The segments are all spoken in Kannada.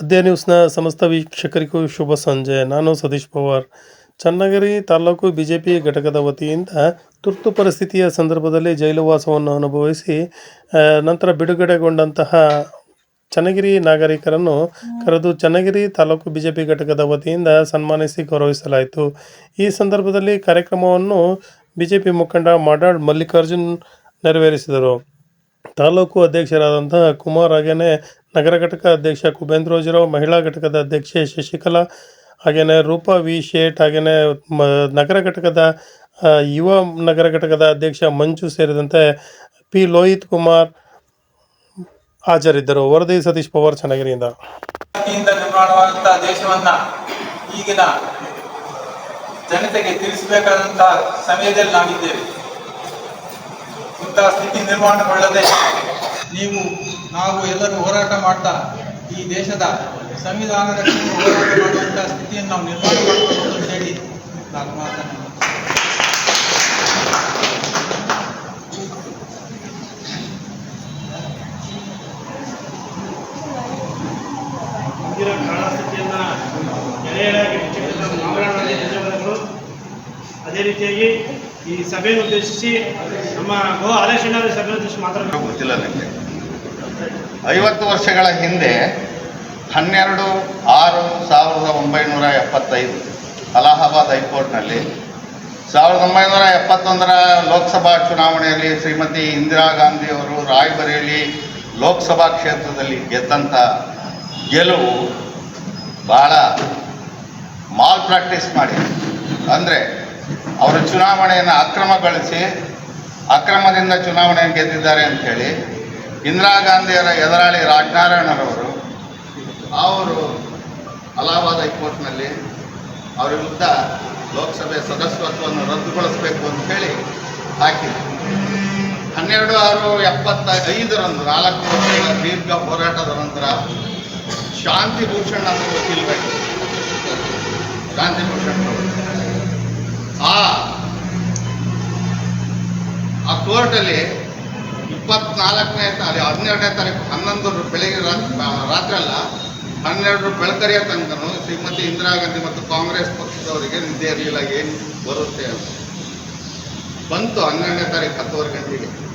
ಅದ್ಯ ನ್ಯೂಸ್ನ ಸಮಸ್ತ ವೀಕ್ಷಕರಿಗೂ ಶುಭ ಸಂಜೆ. ನಾನು ಸತೀಶ್ ಪವಾರ್. ಚನ್ನಗಿರಿ ತಾಲೂಕು ಬಿಜೆಪಿ ಘಟಕದ ವತಿಯಿಂದ ತುರ್ತು ಪರಿಸ್ಥಿತಿಯ ಸಂದರ್ಭದಲ್ಲಿ ಜೈಲುವಾಸವನ್ನು ಅನುಭವಿಸಿ ನಂತರ ಬಿಡುಗಡೆಗೊಂಡಂತಹ ಚನ್ನಗಿರಿ ನಾಗರಿಕರನ್ನು ಕರೆದು ಚನ್ನಗಿರಿ ತಾಲೂಕು ಬಿಜೆಪಿ ಘಟಕದ ವತಿಯಿಂದ ಸನ್ಮಾನಿಸಿ ಗೌರವಿಸಲಾಯಿತು. ಈ ಸಂದರ್ಭದಲ್ಲಿ ಕಾರ್ಯಕ್ರಮವನ್ನು ಬಿಜೆಪಿ ಮುಖಂಡ ಮಾಡಾಳ್ ಮಲ್ಲಿಕಾರ್ಜುನ್ ನೆರವೇರಿಸಿದರು. ತಾಲೂಕು ಅಧ್ಯಕ್ಷರಾದಂತಹ ಕುಮಾರ್ ಹಾಗೆಯೇ ನಗರ ಘಟಕ ಅಧ್ಯಕ್ಷ ಕುಬೇಂದ್ರೋಜಿರಾವ್ ಮಹಿಳಾ ಘಟಕದ ಅಧ್ಯಕ್ಷೆ ಶಶಿಕಲಾ ಹಾಗೆಯೇ ರೂಪಾ ವಿ. ಶೇಟ್ ಹಾಗೆಯೇ ನಗರ ಘಟಕದ ಯುವ ನಗರ ಘಟಕದ ಅಧ್ಯಕ್ಷ ಮಂಜು ಸೇರಿದಂತೆ ಪಿ. ಲೋಹಿತ್ ಕುಮಾರ್ ಹಾಜರಿದ್ದರು. ವರದಿ ಸತೀಶ್ ಪವಾರ್ ಚನ್ನಗಿರಿಯಿಂದ. ನಿರ್ಮಾಣವಾದಂತಹ ದೇಶವನ್ನ ಈಗಿನ ಜನತೆಗೆ ತಿಳಿಸಬೇಕಾದಂತಹ ಸಮಯದಲ್ಲಿ ನಾವಿದ್ದೇವೆ. ಇಂತಹ ಸ್ಥಿತಿ ನಿರ್ಮಾಣಗೊಳ್ಳದೆ ನೀವು, ನಾವು ಎಲ್ಲರೂ ಹೋರಾಟ ಮಾಡ್ತಾ ಈ ದೇಶದ ಸಂವಿಧಾನ ರಕ್ಷಣೆ ಹೋರಾಟ ಮಾಡುವಂತಹ ಸ್ಥಿತಿಯನ್ನು ನಾವು ನಿರ್ಮಾಣ ಮಾಡಬೇಕು ಅಂತ ಹೇಳಿ ನಾನು ಮಾತನ್ನು ಸಭೆಯನ್ನು ಉದ್ದೇಶಿಸಿ ನಮ್ಮ ಗೋ ಆದೇಶನ ಸಭೆ ಉದ್ದೇಶಿಸಿ ಮಾತ್ರ ಗೊತ್ತಿಲ್ಲ ನನಗೆ ಐವತ್ತು ವರ್ಷಗಳ ಹಿಂದೆ ಹನ್ನೆರಡು ಆರು ಸಾವಿರದ ಒಂಬೈನೂರ ಎಪ್ಪತ್ತೈದು ಅಲಹಾಬಾದ್ ಹೈಕೋರ್ಟ್ನಲ್ಲಿ ಸಾವಿರದ ಒಂಬೈನೂರ ಎಪ್ಪತ್ತೊಂದರ ಲೋಕಸಭಾ ಚುನಾವಣೆಯಲ್ಲಿ ಶ್ರೀಮತಿ ಇಂದಿರಾ ಗಾಂಧಿಯವರು ರಾಯ್ಬರೇಲಿ ಲೋಕಸಭಾ ಕ್ಷೇತ್ರದಲ್ಲಿ ಗೆದ್ದಂಥ ಗೆಲುವು ಭಾಳ ಮಾಲ್ ಪ್ರಾಕ್ಟೀಸ್ ಮಾಡಿ ಅಂದರೆ ಅವರು ಚುನಾವಣೆಯನ್ನು ಅಕ್ರಮಗೊಳಿಸಿ ಅಕ್ರಮದಿಂದ ಚುನಾವಣೆಯನ್ನು ಗೆದ್ದಿದ್ದಾರೆ ಅಂಥೇಳಿ ಇಂದಿರಾ ಗಾಂಧಿಯವರ ಎದುರಾಳಿ ರಾಜನಾರಾಯಣರವರು ಅವರು ಅಲಹಾಬಾದ್ ಹೈಕೋರ್ಟ್ನಲ್ಲಿ ಅವರ ವಿರುದ್ಧ ಲೋಕಸಭೆ ಸದಸ್ಯತ್ವವನ್ನು ರದ್ದುಗೊಳಿಸಬೇಕು ಅಂತ ಹೇಳಿ ಹಾಕಿದ್ರು ಹನ್ನೆರಡು, ಆರು ಎಪ್ಪತ್ತ ಐದರಂದು ನಾಲ್ಕು ವರ್ಷಗಳ ದೀರ್ಘ ಹೋರಾಟದ ನಂತರ ಶಾಂತಿ ಅನ್ನೋದು ಅಂತ ವಕೀಲರಾಗಿ ಶಾಂತಿ ಭೂಷಣ್ ಅವರು. ಆ ಆ ಕೋರ್ಟಲ್ಲಿ ಇಪ್ಪತ್ನಾಲ್ಕನೇ ತಾರೀಕು ಹನ್ನೆರಡನೇ ತಾರೀಕು, ಹನ್ನೊಂದು ಬೆಳಿಗ್ಗೆ ರಾತ್- ರಾತ್ರಿ ಅಲ್ಲ, ಹನ್ನೆರಡು ಬೆಳಕರಿಯ ತನಕನೂ ಶ್ರೀಮತಿ ಇಂದಿರಾ ಗಾಂಧಿ ಮತ್ತು ಕಾಂಗ್ರೆಸ್ ಪಕ್ಷದವರಿಗೆ ನಿದ್ದೆ ಇರಲಿಲ್ಲ ಏನು ಬರುತ್ತೆ ಅಂತ. ಬಂತು ಹನ್ನೆರಡನೇ ತಾರೀಕು ಹತ್ತುವರೆ ಗಂಟೆಗೆ.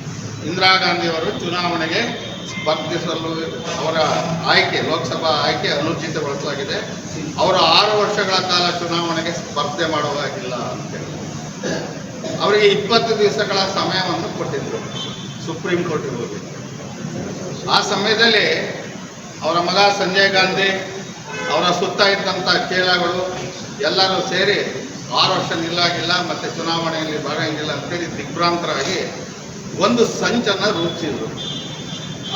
ಇಂದಿರಾ ಗಾಂಧಿಯವರು ಚುನಾವಣೆಗೆ ಸ್ಪರ್ಧಿಸಲು ಅವರ ಆಯ್ಕೆ, ಲೋಕಸಭಾ ಆಯ್ಕೆ ಅನುಚಿತಗೊಳಿಸಲಾಗಿದೆ. ಅವರು ಆರು ವರ್ಷಗಳ ಕಾಲ ಚುನಾವಣೆಗೆ ಸ್ಪರ್ಧೆ ಮಾಡುವಾಗಿಲ್ಲ ಅಂತೇಳಿ ಅವರಿಗೆ ಇಪ್ಪತ್ತು ದಿವಸಗಳ ಸಮಯವನ್ನು ಕೊಟ್ಟಿದ್ರು. ಸುಪ್ರೀಂ ಕೋರ್ಟಿಗೆ ಹೋಗಿ. ಆ ಸಮಯದಲ್ಲಿ ಅವರ ಮಗ ಸಂಜಯ್ ಗಾಂಧಿ, ಅವರ ಸುತ್ತ ಇದ್ದಂಥ ಚೇಲಾಗಳು ಎಲ್ಲರೂ ಸೇರಿ ಆರು ವರ್ಷ ನಿಲ್ಲಾಗಿಲ್ಲ ಮತ್ತು ಚುನಾವಣೆಯಲ್ಲಿ ಭಾಗಿಲ್ಲ ಅಂತೇಳಿ ದಿಗ್ಭ್ರಾಂತರಾಗಿ ಒಂದು ಸಂಚನ್ನು ರೂಪಿಸಿದರು.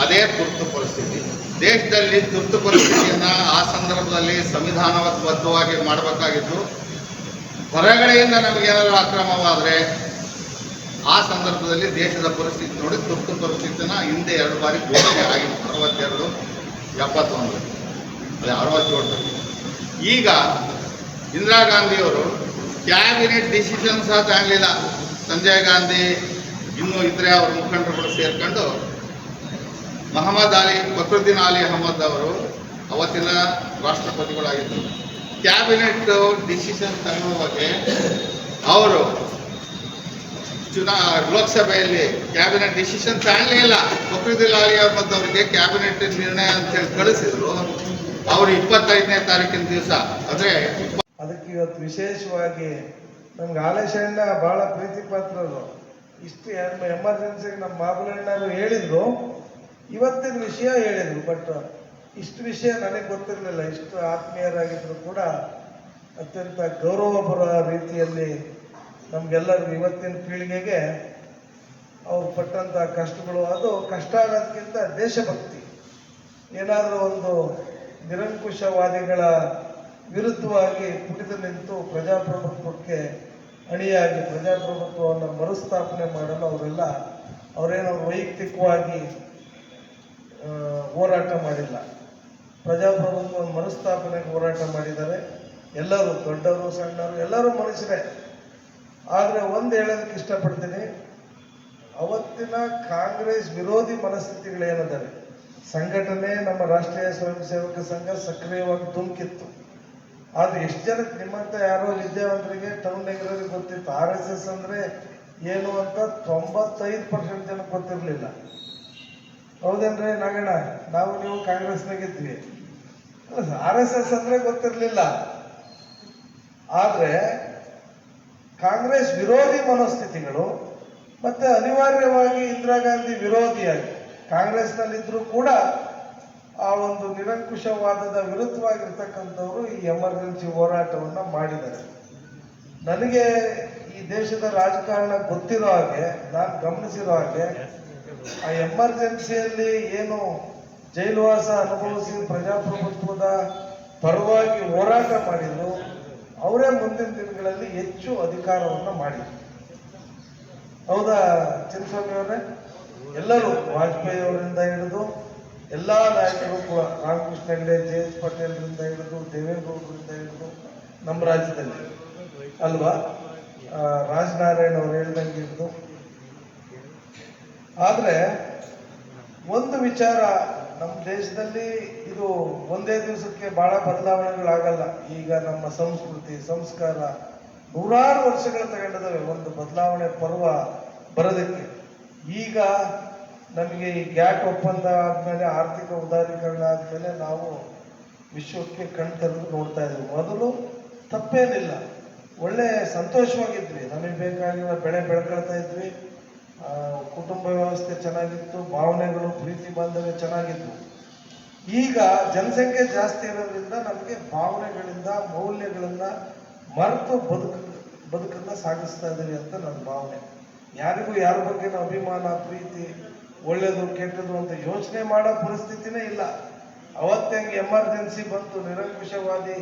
ಅದೇ ತುರ್ತು ಪರಿಸ್ಥಿತಿ. ದೇಶದಲ್ಲಿ ತುರ್ತು ಪರಿಸ್ಥಿತಿಯನ್ನು ಆ ಸಂದರ್ಭದಲ್ಲಿ ಸಂವಿಧಾನಬದ್ಧವಾಗಿ ಮಾಡಬೇಕಾಗಿತ್ತು. ಹೊರಗಡೆಯಿಂದ ನಮಗೇನಾದರೂ ಅಕ್ರಮವಾದರೆ ಆ ಸಂದರ್ಭದಲ್ಲಿ ದೇಶದ ಪರಿಸ್ಥಿತಿ ನೋಡಿ, ತುರ್ತು ಪರಿಸ್ಥಿತಿನ ಹಿಂದೆ ಎರಡು ಬಾರಿ ಘೋಷಣೆ ಆಗಿತ್ತು. ಅರವತ್ತೆರಡು, ಎಪ್ಪತ್ತೊಂದು. ಅದೇ ಅರವತ್ತೇಳು ಈಗ ಇಂದಿರಾ ಗಾಂಧಿಯವರು ಕ್ಯಾಬಿನೆಟ್ ಡಿಸಿಷನ್ ಸಹ ತಗೊಳ್ಳಿಲ್ಲ. ಸಂಜಯ್ ಗಾಂಧಿ ಇನ್ನೂ ಇದ್ರೆ ಅವ್ರ ಮುಖಂಡರುಗಳು ಸೇರ್ಕೊಂಡು ಮಹಮ್ಮದ್ ಅಲಿ ಫಕ್ರುದ್ದೀನ್ ಅಲಿ ಅಹಮದ್ ಅವರು ಅವತ್ತಿನ ರಾಷ್ಟ್ರಪತಿಗಳಾಗಿದ್ದರು. ಕ್ಯಾಬಿನೆಟ್ ಡಿಸಿಷನ್ ತಗೊಳ್ಳುವಾಗೆ ಅವರು ಚುನಾ, ಲೋಕಸಭೆಯಲ್ಲಿ ಕ್ಯಾಬಿನೆಟ್ ಡಿಸಿಷನ್ ತಗೊಳ್ಳೇ ಇಲ್ಲ. ಫಕ್ರುದ್ದೀನ್ ಅಲಿ ಅಹಮದ್ ಅವರಿಗೆ ಕ್ಯಾಬಿನೆಟ್ ನಿರ್ಣಯ ಅಂತ ಹೇಳಿ ಕಳಿಸಿದ್ರು. ಅವರು ಇಪ್ಪತ್ತೈದನೇ ತಾರೀಕಿನ ದಿವಸ. ಅಂದರೆ ಅದಕ್ಕೆ ಇವತ್ತು ವಿಶೇಷವಾಗಿ ನಮ್ಗೆ ಆಲೇಶಣ್ಣ ಬಹಳ ಪ್ರೀತಿ ಪಾತ್ರರು ಇಷ್ಟು ಎಮರ್ಜೆನ್ಸಿಗೆ ನಮ್ಮ ಮಾಬುಲಣ್ಣರು ಹೇಳಿದ್ರು. ಇವತ್ತಿನ ವಿಷಯ ಹೇಳಿದ್ರು ಬಟ್ ಇಷ್ಟು ವಿಷಯ ನನಗೆ ಗೊತ್ತಿರಲಿಲ್ಲ. ಇಷ್ಟು ಆತ್ಮೀಯರಾಗಿದ್ರು ಕೂಡ ಅತ್ಯಂತ ಗೌರವಪರ ರೀತಿಯಲ್ಲಿ ನಮ್ಗೆಲ್ಲರಿಗೂ ಇವತ್ತಿನ ಪೀಳಿಗೆಗೆ ಅವ್ರು ಪಟ್ಟಂತ ಕಷ್ಟಗಳು, ಅದು ಕಷ್ಟ ಅನ್ನೋದಕ್ಕಿಂತ ದೇಶಭಕ್ತಿ. ಏನಾದರೂ ಒಂದು ನಿರಂಕುಶವಾದಿಗಳ ವಿರುದ್ಧವಾಗಿ ಕುಡಿದು ನಿಂತು ಪ್ರಜಾಪ್ರಭುತ್ವಕ್ಕೆ ಅಣಿಯಾಗಿ ಪ್ರಜಾಪ್ರಭುತ್ವವನ್ನು ಮರುಸ್ಥಾಪನೆ ಮಾಡಲು ಅವರೆಲ್ಲ ಅವರೇನೋ ವೈಯಕ್ತಿಕವಾಗಿ ಹೋರಾಟ ಮಾಡಿಲ್ಲ. ಪ್ರಜಾಪ್ರಭುತ್ವ ಮರುಸ್ಥಾಪನೆಗೆ ಹೋರಾಟ ಮಾಡಿದ್ದಾರೆ. ಎಲ್ಲರೂ ದೊಡ್ಡವರು ಸಣ್ಣವರು ಎಲ್ಲರೂ ಮನುಷ್ಯರೇ. ಆದರೆ ಒಂದು ಹೇಳೋದಕ್ಕೆ ಇಷ್ಟಪಡ್ತೀನಿ. ಅವತ್ತಿನ ಕಾಂಗ್ರೆಸ್ ವಿರೋಧಿ ಮನಸ್ಥಿತಿಗಳೇನಿದ್ದಾವೆ ಸಂಘಟನೆ ನಮ್ಮ ರಾಷ್ಟ್ರೀಯ ಸ್ವಯಂ ಸೇವಕ ಸಂಘ ಸಕ್ರಿಯವಾಗಿ ಧುಮುಕಿತ್ತು. ಆದ್ರೆ ಎಷ್ಟು ಜನಕ್ಕೆ ನಿಮ್ಮಂತ ಯಾರೋ ವಿದ್ಯಾವಂತರಿಗೆ ಟೌನ್ ನಗರರಿಗೆ ಗೊತ್ತಿತ್ತು. ಆರ್ ಎಸ್ ಎಸ್ ಅಂದ್ರೆ ಏನು ಅಂತ ತೊಂಬತ್ತೈದು ಪರ್ಸೆಂಟ್ ಜನಕ್ಕೆ ಗೊತ್ತಿರಲಿಲ್ಲ. ಹೌದೇನ್ರಿ ನಾಗಣ್ಣ, ನಾವು ನೀವು ಕಾಂಗ್ರೆಸ್ನಾಗಿದ್ವಿ ಆರ್ ಎಸ್ ಎಸ್ ಅಂದ್ರೆ ಗೊತ್ತಿರಲಿಲ್ಲ. ಆದ್ರೆ ಕಾಂಗ್ರೆಸ್ ವಿರೋಧಿ ಮನೋಸ್ಥಿತಿಗಳು ಮತ್ತೆ ಅನಿವಾರ್ಯವಾಗಿ ಇಂದಿರಾ ಗಾಂಧಿ ವಿರೋಧಿಯಾಗಿ ಕಾಂಗ್ರೆಸ್ನಲ್ಲಿದ್ದರೂ ಕೂಡ ಆ ಒಂದು ನಿರಂಕುಶವಾದದ ವಿರುದ್ಧವಾಗಿರ್ತಕ್ಕಂಥವ್ರು ಈ ಎಮರ್ಜೆನ್ಸಿ ಹೋರಾಟವನ್ನು ಮಾಡಿದ್ದಾರೆ. ನನಗೆ ಈ ದೇಶದ ರಾಜಕಾರಣ ಗೊತ್ತಿರೋ ಹಾಗೆ, ನಾನು ಗಮನಿಸಿರೋ ಹಾಗೆ ಆ ಎಮರ್ಜೆನ್ಸಿಯಲ್ಲಿ ಏನು ಜೈಲುವಾಸ ಅನುಭವಿಸಿ ಪ್ರಜಾಪ್ರಭುತ್ವದ ಪರವಾಗಿ ಹೋರಾಟ ಮಾಡಿದ್ರು ಅವರೇ ಮುಂದಿನ ದಿನಗಳಲ್ಲಿ ಹೆಚ್ಚು ಅಧಿಕಾರವನ್ನು ಮಾಡಿದ್ರು. ಹೌದಾ ಚಿನ್ನಸ್ವಾಮಿ ಅವರೇ? ಎಲ್ಲರೂ ವಾಜಪೇಯಿ ಅವರಿಂದ ಹಿಡಿದು ಎಲ್ಲ ನಾಯಕರು ಕೂಡ ರಾಮಕೃಷ್ಣ ಹೆಗಡೆ ಜೆ ಎಚ್ ಪಟೇಲ್ರಿಂದ ಹಿಡಿದು, ದೇವೇಗೌಡರಿಂದ ಹಿಡಿದು ನಮ್ಮ ರಾಜ್ಯದಲ್ಲಿ ಅಲ್ವಾ? ರಾಜನಾರಾಯಣ್ ಅವ್ರು ಹೇಳ್ದಂಗೆ ಹಿಡಿದು ಆದ್ರೆ ಒಂದು ವಿಚಾರ ನಮ್ಮ ದೇಶದಲ್ಲಿ ಇದು ಒಂದೇ ದಿವಸಕ್ಕೆ ಬಹಳ ಬದಲಾವಣೆಗಳಾಗಲ್ಲ. ಈಗ ನಮ್ಮ ಸಂಸ್ಕೃತಿ, ಸಂಸ್ಕಾರ ನೂರಾರು ವರ್ಷಗಳು ತಗೊಂಡಿದ್ದಾವೆ ಒಂದು ಬದಲಾವಣೆ ಪರ್ವ ಬರೋದಕ್ಕೆ. ಈಗ ನಮಗೆ ಈ ಗ್ಯಾಟ್ ಒಪ್ಪಂದ ಆದ್ಮೇಲೆ ಆರ್ಥಿಕ ಉದಾರೀಕರಣ ಆದ್ಮೇಲೆ ನಾವು ವಿಶ್ವಕ್ಕೆ ಕಣ್ ತೆರೆದು ನೋಡ್ತಾ ಇದ್ವಿ. ಮೊದಲು ತಪ್ಪೇನಿಲ್ಲ. ಒಳ್ಳೆ ಸಂತೋಷವಾಗಿದ್ವಿ. ನಮಗೆ ಬೇಕಾಗಿರೋ ಬೆಳೆ ಬೆಳ್ಕೊಳ್ತಾ ಇದ್ವಿ. ಕುಟುಂಬ ವ್ಯವಸ್ಥೆ ಚೆನ್ನಾಗಿತ್ತು, ಭಾವನೆಗಳು, ಪ್ರೀತಿ ಬಾಂಧವ್ಯ ಚೆನ್ನಾಗಿತ್ತು. ಈಗ ಜನಸಂಖ್ಯೆ ಜಾಸ್ತಿ ಇರೋದ್ರಿಂದ ನಮಗೆ ಭಾವನೆಗಳಿಂದ, ಮೌಲ್ಯಗಳನ್ನ ಮರೆತು ಬದುಕು, ಬದುಕನ್ನ ಸಾಗಿಸ್ತಾ ಇದ್ದೀವಿ ಅಂತ ನನ್ನ ಭಾವನೆ. ಯಾರಿಗೂ ಯಾರ ಬಗ್ಗೆ ಅಭಿಮಾನ, ಪ್ರೀತಿ, ಒಳ್ಳೇದು, ಕೆಟ್ಟದು ಅಂತ ಯೋಚನೆ ಮಾಡೋ ಪರಿಸ್ಥಿತಿನೇ ಇಲ್ಲ. ಅವತ್ತಂಗೆ ಎಮರ್ಜೆನ್ಸಿ ಬಂತು, ನಿರಂಕುಶವಾದಿ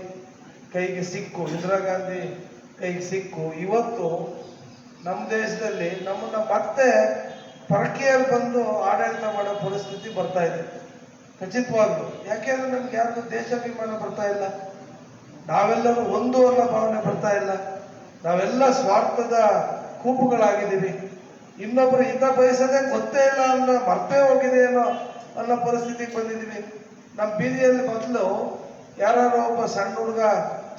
ಕೈಗೆ ಸಿಕ್ಕು, ಇಂದಿರಾ ಗಾಂಧಿ ಕೈಗೆ ಸಿಕ್ಕು, ಇವತ್ತು ನಮ್ಮ ದೇಶದಲ್ಲಿ ನಮ್ಮನ್ನ ಮತ್ತೆ ಪರಕೀಯರು ಬಂದು ಆಡಳಿತ ಮಾಡೋ ಪರಿಸ್ಥಿತಿ ಬರ್ತಾ ಇದೆ. ಖಚಿತವಾಗ್ಲು. ಯಾಕೆಂದ್ರೆ ನಮ್ಗೆ ಯಾರಿಗೂ ದೇಶಾಭಿಮಾನ ಬರ್ತಾ ಇಲ್ಲ. ನಾವೆಲ್ಲರೂ ಒಂದು ಅನ್ನೋ ಭಾವನೆ ಬರ್ತಾ ಇಲ್ಲ. ನಾವೆಲ್ಲ ಸ್ವಾರ್ಥದ ಕೂಪುಗಳಾಗಿದ್ದೀವಿ. ಇನ್ನೊಬ್ಬರು ಹಿತ ಬಯಸದೆ ಗೊತ್ತೇ ಇಲ್ಲ ಅನ್ನೋ ಮರ್ತೇ ಹೋಗಿದೆ ಅನ್ನೋ ಅನ್ನೋ ಪರಿಸ್ಥಿತಿಗೆ ಬಂದಿದ್ದೀವಿ. ನಮ್ಮ ಬೀದಿಯಲ್ಲಿ ಮೊದಲು ಯಾರೋ ಒಬ್ಬ ಸಣ್ಣ ಹುಡುಗ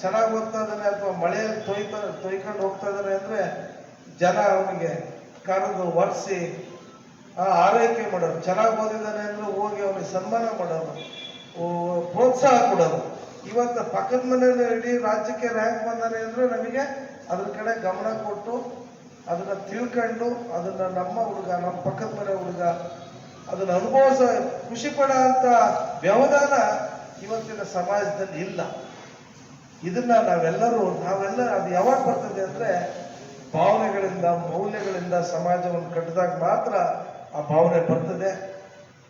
ಚೆನ್ನಾಗಿ ಓದ್ತಾ ಇದ್ದಾನೆ ಅಥವಾ ಮಳೆಯಲ್ಲಿ ತೊಯ್ತಾ ತೊಯ್ಕೊಂಡು ಹೋಗ್ತಾ ಇದ್ದಾನೆ ಅಂದ್ರೆ ಜನ ಅವನಿಗೆ ಕರೆದು ಒರೆಸಿ ಆರೈಕೆ ಮಾಡೋರು. ಚೆನ್ನಾಗಿ ಓದಿದ್ದಾನೆ ಅಂದ್ರೆ ಹೋಗಿ ಅವನಿಗೆ ಸನ್ಮಾನ ಮಾಡೋರು ಪ್ರೋತ್ಸಾಹ ಕೊಡೋರು. ಇವತ್ತು ಪಕ್ಕದ ಮನೆಯಲ್ಲಿ ಇಡೀ ರಾಜ್ಯಕ್ಕೆ ರ್ಯಾಂಕ್ ಬಂದಾನೆ ಅಂದ್ರೆ ನಮಗೆ ಅದ್ರ ಕಡೆ ಗಮನ ಕೊಟ್ಟು, ಅದನ್ನ ತಿಳ್ಕೊಂಡು, ಅದನ್ನ ನಮ್ಮ ಹುಡುಗ, ನಮ್ಮ ಪಕ್ಕದ ಮನೆ ಹುಡುಗ, ಅದನ್ನ ಅನುಭವಿಸ ಖುಷಿ ಪಡೋ ಅಂತ ವ್ಯವಧಾನ ಇವತ್ತಿನ ಸಮಾಜದಲ್ಲಿ ಇಲ್ಲ. ಇದನ್ನ ನಾವೆಲ್ಲರೂ ನಾವೆಲ್ಲ ಅದು ಯಾವಾಗ ಬರ್ತದೆ ಅಂದ್ರೆ ಭಾವನೆಗಳಿಂದ ಮೌಲ್ಯಗಳಿಂದ ಸಮಾಜವನ್ನು ಕಟ್ಟಿದಾಗ ಮಾತ್ರ ಆ ಭಾವನೆ ಬರ್ತದೆ.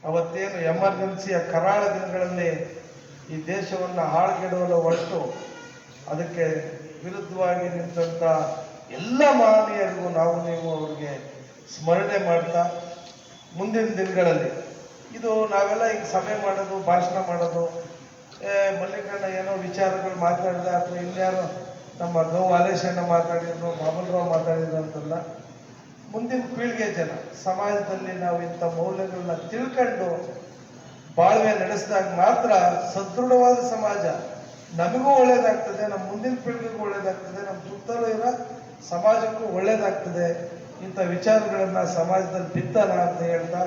ಅವತ್ತೇನು ಎಮರ್ಜೆನ್ಸಿಯ ಕರಾಳ ದಿನಗಳಲ್ಲಿ ಈ ದೇಶವನ್ನು ಹಾಳ್ಗೆಡುವಲು ಹೊರಟು ಅದಕ್ಕೆ ವಿರುದ್ಧವಾಗಿ ನಿಂತಂತ ಎಲ್ಲ ಮಹನೀಯರಿಗೂ ನಾವು ನೀವು ಅವ್ರಿಗೆ ಸ್ಮರಣೆ ಮಾಡ್ತಾ ಮುಂದಿನ ದಿನಗಳಲ್ಲಿ ಇದು ನಾವೆಲ್ಲ ಈಗ ಸಭೆ ಮಾಡೋದು, ಭಾಷಣ ಮಾಡೋದು ಮಲ್ಲಿಕಣ್ಣ ಏನೋ ವಿಚಾರಗಳು ಮಾತಾಡಿದ ಅಥವಾ ಇನ್ಯಾರೋ ನಮ್ಮ ಗೌ ಆಲೇಶಣ್ಣ ಮಾತಾಡಿದ್ರು ಮಾಮೂಲ್ರಾವ್ ಮಾತಾಡಿದ್ರು ಅಂತಲ್ಲ, ಮುಂದಿನ ಪೀಳಿಗೆ ಜನ, ಸಮಾಜದಲ್ಲಿ ನಾವು ಇಂಥ ಮೌಲ್ಯಗಳನ್ನ ತಿಳ್ಕೊಂಡು ಬಾಳ್ವೆ ನಡೆಸಿದಾಗ ಮಾತ್ರ ಸದೃಢವಾದ ಸಮಾಜ. ನಮಗೂ ಒಳ್ಳೇದಾಗ್ತದೆ, ನಮ್ಮ ಮುಂದಿನ ಪೀಳಿಗೆಗೂ ಒಳ್ಳೇದಾಗ್ತದೆ, ನಮ್ಮ ಸುತ್ತಲೂ ಇರೋ ಸಮಾಜಕ್ಕೂ ಒಳ್ಳೇದಾಗ್ತದೆ ಇಂಥ ವಿಚಾರಗಳನ್ನ ಸಮಾಜದಲ್ಲಿ ಬಿತ್ತನ ಅಂತ ಹೇಳ್ತಾ